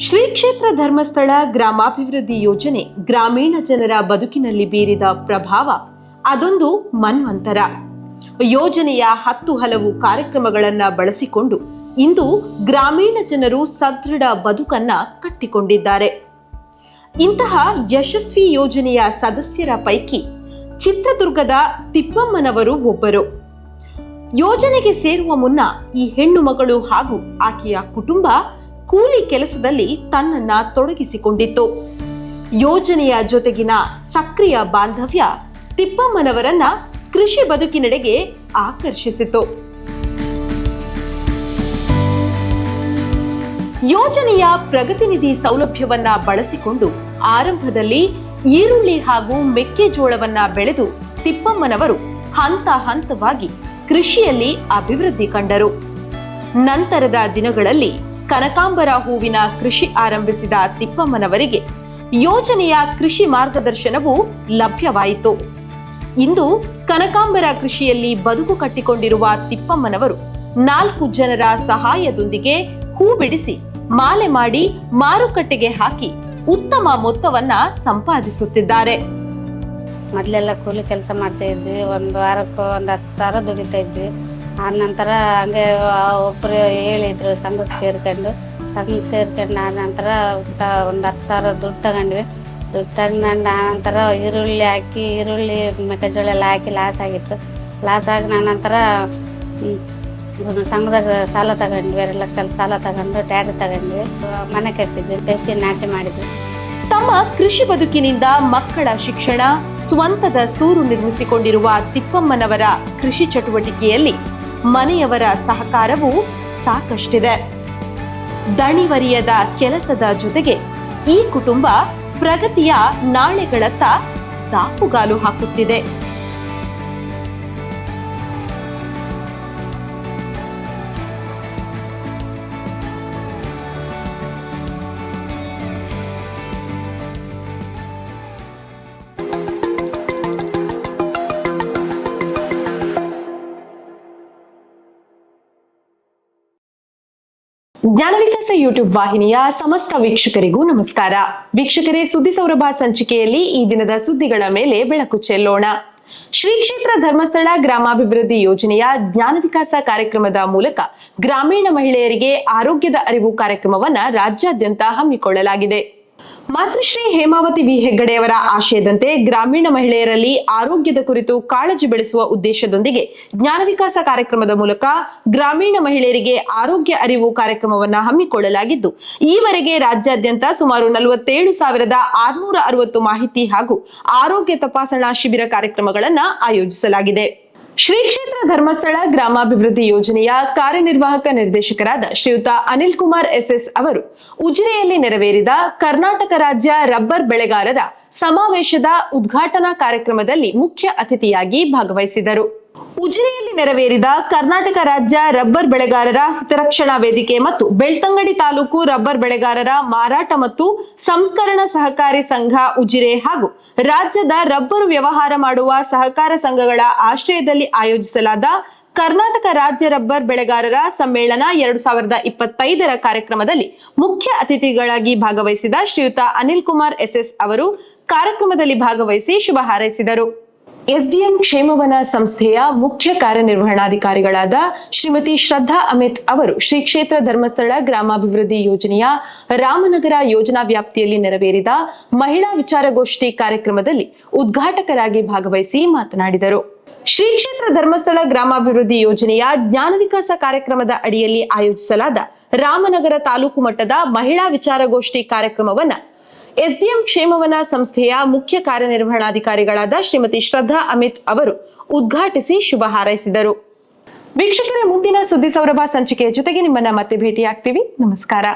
ಶ್ರೀ ಕ್ಷೇತ್ರ ಧರ್ಮಸ್ಥಳ ಗ್ರಾಮಾಭಿವೃದ್ಧಿ ಯೋಜನೆ ಗ್ರಾಮೀಣ ಜನರ ಬದುಕಿನಲ್ಲಿ ಬೀರಿದ ಪ್ರಭಾವ, ಅದೊಂದು ಮನ್ವಂತರ. ಯೋಜನೆಯ ಹತ್ತು ಹಲವು ಕಾರ್ಯಕ್ರಮಗಳನ್ನ ಬಳಸಿಕೊಂಡು ಇಂದು ಗ್ರಾಮೀಣ ಜನರು ಸದೃಢ ಬದುಕನ್ನ ಕಟ್ಟಿಕೊಂಡಿದ್ದಾರೆ. ಇಂತಹ ಯಶಸ್ವಿ ಯೋಜನೆಯ ಸದಸ್ಯರ ಪೈಕಿ ಚಿತ್ರದುರ್ಗದ ತಿಪ್ಪಮ್ಮನವರು ಒಬ್ಬರು. ಯೋಜನೆಗೆ ಸೇರುವ ಮುನ್ನ ಈ ಹೆಣ್ಣು ಮಗಳು ಹಾಗೂ ಆಕೆಯ ಕುಟುಂಬ ಕೂಲಿ ಕೆಲಸದಲ್ಲಿ ತನ್ನನ್ನ ತೊಡಗಿಸಿಕೊಂಡಿತ್ತು. ಯೋಜನೆಯ ಜೊತೆಗಿನ ಸಕ್ರಿಯ ಬಾಂಧವ್ಯ ತಿಪ್ಪಮ್ಮನವರನ್ನ ಕೃಷಿ ಬದುಕಿನೆಡೆಗೆ ಆಕರ್ಷಿಸಿತು ಯೋಜನೆಯ ಪ್ರಗತಿನಿಧಿ ಸೌಲಭ್ಯವನ್ನ ಬಳಸಿಕೊಂಡು ಆರಂಭದಲ್ಲಿ ಈರುಳ್ಳಿ ಹಾಗೂ ಮೆಕ್ಕೆಜೋಳವನ್ನ ಬೆಳೆದು ತಿಪ್ಪಮ್ಮನವರು ಹಂತ ಹಂತವಾಗಿ ಕೃಷಿಯಲ್ಲಿ ಅಭಿವೃದ್ಧಿ ಕಂಡರು. ನಂತರದ ದಿನಗಳಲ್ಲಿ ಕನಕಾಂಬರ ಹೂವಿನ ಕೃಷಿ ಆರಂಭಿಸಿದ ತಿಪ್ಪಮ್ಮನವರಿಗೆ ಯೋಜನೆಯ ಕೃಷಿ ಮಾರ್ಗದರ್ಶನವು ಲಭ್ಯವಾಯಿತು. ಇಂದು ಕನಕಾಂಬರ ಕೃಷಿಯಲ್ಲಿ ಬದುಕು ಕಟ್ಟಿಕೊಂಡಿರುವ ತಿಪ್ಪಮ್ಮನವರು ನಾಲ್ಕು ಜನರ ಸಹಾಯದೊಂದಿಗೆ ಹೂ ಬಿಡಿಸಿ ಮಾಲೆ ಮಾಡಿ ಮಾರುಕಟ್ಟೆಗೆ ಹಾಕಿ ಉತ್ತಮ ಮೊತ್ತವನ್ನ ಸಂಪಾದಿಸುತ್ತಿದ್ದಾರೆ. ಮೊದಲೆಲ್ಲ ಕೂಲಿ ಕೆಲಸ ಮಾಡ್ತಾ ಇದ್ವಿ. ಒಂದು ವಾರಕ್ಕೂ ಒಂದು ಹತ್ತು ಸಾವಿರ ದುಡಿತಾ ಇದ್ವಿ. ಆದ ನಂತರ ಹಂಗೆ ಒಬ್ಬರು ಹೇಳಿದ್ರು ಸಂಘಕ್ಕೆ ಸೇರ್ಕೊಂಡು. ಸಂಘಕ್ಕೆ ಸೇರ್ಕೊಂಡು ಆದ ನಂತರ ಒಂದು ಹತ್ತು ಸಾವಿರ ದುಡ್ಡು ತಗೊಂಡ್ವಿ. ದುಡ್ಡು ತಗೊಂಡು ನಂತರ ಈರುಳ್ಳಿ ಹಾಕಿ, ಈರುಳ್ಳಿ ಮೆಕ್ಕೆಜೋಳ ಎಲ್ಲ ಹಾಕಿ ಲಾಸ್ ಆಗಿತ್ತು. ಲಾಸ್ ಆಗಿ ನಂತರ ಒಂದು ಸಂಘದಾಗ ಸಾಲ ತಗೊಂಡ್ವಿ. ಎರಡು ಲಕ್ಷ ಸಾಲ ತಗೊಂಡು ಟ್ಯಾಕ್ರಿ ತಗೊಂಡ್ವಿ. ಮನೆ ಕಟ್ಟಿದ್ವಿ ಸಸಿ ನಾಟಿ ಮಾಡಿದ್ವಿ. ತಮ್ಮ ಕೃಷಿ ಬದುಕಿನಿಂದ ಮಕ್ಕಳ ಶಿಕ್ಷಣ, ಸ್ವಂತದ ಸೂರು ನಿರ್ಮಿಸಿಕೊಂಡಿರುವ ತಿಪ್ಪಮ್ಮನವರ ಕೃಷಿ ಚಟುವಟಿಕೆಯಲ್ಲಿ ಮನೆಯವರ ಸಹಕಾರವು ಸಾಕಷ್ಟಿದೆ. ದಣಿವರಿಯದ ಕೆಲಸದ ಜೊತೆಗೆ ಈ ಕುಟುಂಬ ಪ್ರಗತಿಯ ನಾಳೆಗಳತ್ತ ದಾಪುಗಾಲು ಹಾಕುತ್ತಿದೆ. ಜ್ಞಾನ ವಿಕಾಸ ಯೂಟ್ಯೂಬ್ ವಾಹಿನಿಯ ಸಮಸ್ತ ವೀಕ್ಷಕರಿಗೂ ನಮಸ್ಕಾರ. ವೀಕ್ಷಕರೇ, ಸುದ್ದಿ ಸೌರಭ ಸಂಚಿಕೆಯಲ್ಲಿ ಈ ದಿನದ ಸುದ್ದಿಗಳ ಮೇಲೆ ಬೆಳಕು ಚೆಲ್ಲೋಣ. ಶ್ರೀ ಕ್ಷೇತ್ರ ಧರ್ಮಸ್ಥಳ ಗ್ರಾಮಾಭಿವೃದ್ಧಿ ಯೋಜನೆಯ ಜ್ಞಾನ ವಿಕಾಸ ಕಾರ್ಯಕ್ರಮದ ಮೂಲಕ ಗ್ರಾಮೀಣ ಮಹಿಳೆಯರಿಗೆ ಆರೋಗ್ಯದ ಅರಿವು ಕಾರ್ಯಕ್ರಮವನ್ನ ರಾಜ್ಯಾದ್ಯಂತ ಹಮ್ಮಿಕೊಳ್ಳಲಾಗಿದೆ. ಮಾತೃಶ್ರೀ ಹೇಮಾವತಿ ವಿ ಹೆಗ್ಗಡೆಯವರ ಆಶಯದಂತೆ ಗ್ರಾಮೀಣ ಮಹಿಳೆಯರಲ್ಲಿ ಆರೋಗ್ಯದ ಕುರಿತು ಕಾಳಜಿ ಬೆಳೆಸುವ ಉದ್ದೇಶದೊಂದಿಗೆ ಜ್ಞಾನ ವಿಕಾಸ ಕಾರ್ಯಕ್ರಮದ ಮೂಲಕ ಗ್ರಾಮೀಣ ಮಹಿಳೆಯರಿಗೆ ಆರೋಗ್ಯ ಅರಿವು ಕಾರ್ಯಕ್ರಮವನ್ನು ಹಮ್ಮಿಕೊಳ್ಳಲಾಗಿದ್ದು, ಈವರೆಗೆ ರಾಜ್ಯಾದ್ಯಂತ ಸುಮಾರು ನಲವತ್ತೇಳು ಸಾವಿರದ ಆರುನೂರ ಅರವತ್ತು ಮಾಹಿತಿ ಹಾಗೂ ಆರೋಗ್ಯ ತಪಾಸಣಾ ಶಿಬಿರ ಕಾರ್ಯಕ್ರಮಗಳನ್ನು ಆಯೋಜಿಸಲಾಗಿದೆ. ಶ್ರೀ ಕ್ಷೇತ್ರ ಧರ್ಮಸ್ಥಳ ಗ್ರಾಮಾಭಿವೃದ್ಧಿ ಯೋಜನೆಯ ಕಾರ್ಯನಿರ್ವಾಹಕ ನಿರ್ದೇಶಕರಾದ ಶ್ರೀಯುತ ಅನಿಲ್ ಕುಮಾರ್ ಎಸ್ಎಸ್ ಅವರು ಉಜಿರೆಯಲ್ಲಿ ನೆರವೇರಿದ ಕರ್ನಾಟಕ ರಾಜ್ಯ ರಬ್ಬರ್ ಬೆಳೆಗಾರರ ಸಮಾವೇಶದ ಉದ್ಘಾಟನಾ ಕಾರ್ಯಕ್ರಮದಲ್ಲಿ ಮುಖ್ಯ ಅತಿಥಿಯಾಗಿ ಭಾಗವಹಿಸಿದರು. ಉಜಿರೆಯಲ್ಲಿ ನೆರವೇರಿದ ಕರ್ನಾಟಕ ರಾಜ್ಯ ರಬ್ಬರ್ ಬೆಳೆಗಾರರ ಹಿತರಕ್ಷಣಾ ವೇದಿಕೆ ಮತ್ತು ಬೆಳ್ತಂಗಡಿ ತಾಲೂಕು ರಬ್ಬರ್ ಬೆಳೆಗಾರರ ಮಾರಾಟ ಮತ್ತು ಸಂಸ್ಕರಣಾ ಸಹಕಾರಿ ಸಂಘ ಉಜಿರೆ ಹಾಗೂ ರಾಜ್ಯದ ರಬ್ಬರು ವ್ಯವಹಾರ ಮಾಡುವ ಸಹಕಾರ ಸಂಘಗಳ ಆಶ್ರಯದಲ್ಲಿ ಆಯೋಜಿಸಲಾದ ಕರ್ನಾಟಕ ರಾಜ್ಯ ರಬ್ಬರ್ ಬೆಳೆಗಾರರ ಸಮ್ಮೇಳನ ಎರಡು ಸಾವಿರದ ಇಪ್ಪತ್ತೈದರ ಕಾರ್ಯಕ್ರಮದಲ್ಲಿ ಮುಖ್ಯ ಅತಿಥಿಗಳಾಗಿ ಭಾಗವಹಿಸಿದ ಶ್ರೀಯುತ ಅನಿಲ್ ಕುಮಾರ್ ಎಸ್ಎಸ್ ಅವರು ಕಾರ್ಯಕ್ರಮದಲ್ಲಿ ಭಾಗವಹಿಸಿ ಶುಭ ಹಾರೈಸಿದರು. ಎಸ್ಡಿಎಂ ಕ್ಷೇಮವನ ಸಂಸ್ಥೆಯ ಮುಖ್ಯ ಕಾರ್ಯನಿರ್ವಹಣಾಧಿಕಾರಿಗಳಾದ ಶ್ರೀಮತಿ ಶ್ರದ್ಧಾ ಅಮಿತ್ ಅವರು ಶ್ರೀ ಕ್ಷೇತ್ರ ಧರ್ಮಸ್ಥಳ ಗ್ರಾಮಾಭಿವೃದ್ಧಿ ಯೋಜನೆಯ ರಾಮನಗರ ಯೋಜನಾ ವ್ಯಾಪ್ತಿಯಲ್ಲಿ ನೆರವೇರಿದ ಮಹಿಳಾ ವಿಚಾರಗೋಷ್ಠಿ ಕಾರ್ಯಕ್ರಮದಲ್ಲಿ ಉದ್ಘಾಟಕರಾಗಿ ಭಾಗವಹಿಸಿ ಮಾತನಾಡಿದರು. ಶ್ರೀ ಕ್ಷೇತ್ರ ಧರ್ಮಸ್ಥಳ ಗ್ರಾಮಾಭಿವೃದ್ಧಿ ಯೋಜನೆಯ ಜ್ಞಾನ ವಿಕಾಸ ಕಾರ್ಯಕ್ರಮದ ಅಡಿಯಲ್ಲಿ ಆಯೋಜಿಸಲಾದ ರಾಮನಗರ ತಾಲೂಕು ಮಟ್ಟದ ಮಹಿಳಾ ವಿಚಾರಗೋಷ್ಠಿ ಕಾರ್ಯಕ್ರಮವನ್ನ ಎಸ್ಡಿಎಂ ಕ್ಷೇಮವನ ಸಂಸ್ಥೆಯ ಮುಖ್ಯ ಕಾರ್ಯನಿರ್ವಹಣಾಧಿಕಾರಿಗಳಾದ ಶ್ರೀಮತಿ ಶ್ರದ್ಧಾ ಅಮಿತ್ ಅವರು ಉದ್ಘಾಟಿಸಿ ಶುಭ ಹಾರೈಸಿದರು. ವೀಕ್ಷಕರೇ, ಮುಂದಿನ ಸುದ್ದಿ ಸೌರಭ ಸಂಚಿಕೆಯ ಜೊತೆಗೆ ನಿಮ್ಮನ್ನ ಮತ್ತೆ ಭೇಟಿಯಾಗ್ತೀವಿ. ನಮಸ್ಕಾರ.